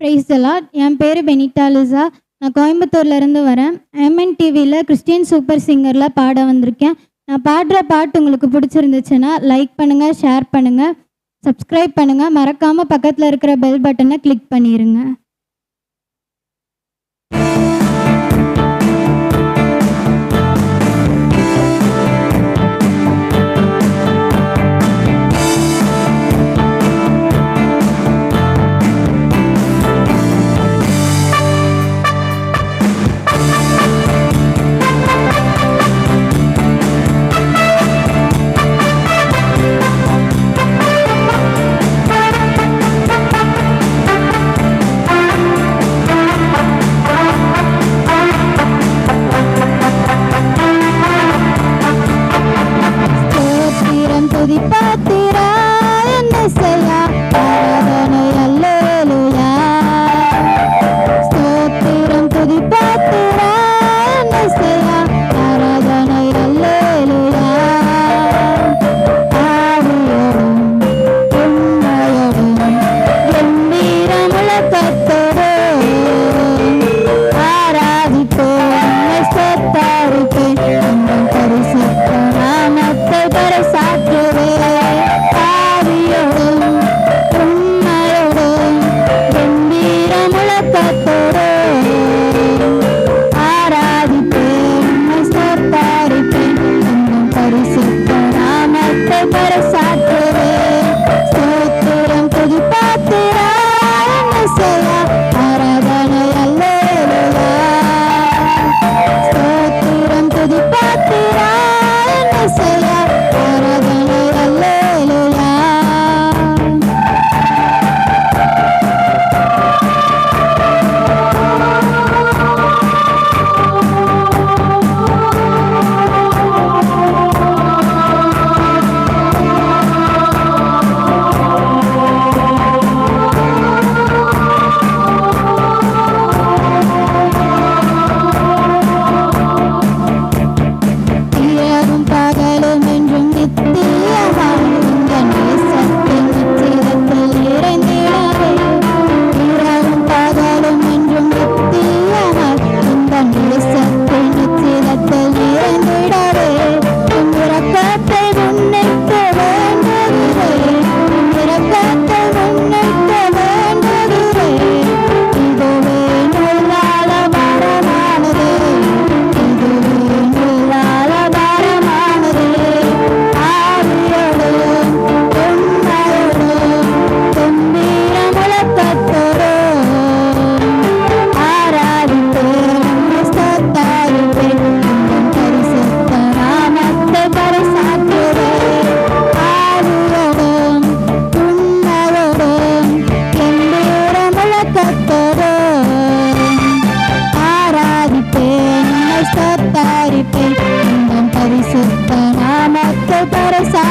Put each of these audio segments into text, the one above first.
Price தலாட் என் பேர் Benita Lisa. நான் கோயம்புத்தூர்லேருந்து வரேன். எம்என் டிவியில் கிறிஸ்டியன் சூப்பர் சிங்கரில் பாட வந்திருக்கேன். நான் பாடுற பாட்டு உங்களுக்கு பிடிச்சிருந்துச்சுன்னா லைக் பண்ணுங்கள் ஷேர் பண்ணுங்கள் சப்ஸ்கிரைப் பண்ணுங்கள் மறக்காமல் பக்கத்தில் இருக்கிற பெல் பட்டனை கிளிக் பண்ணிடுங்க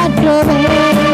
மாற்றமே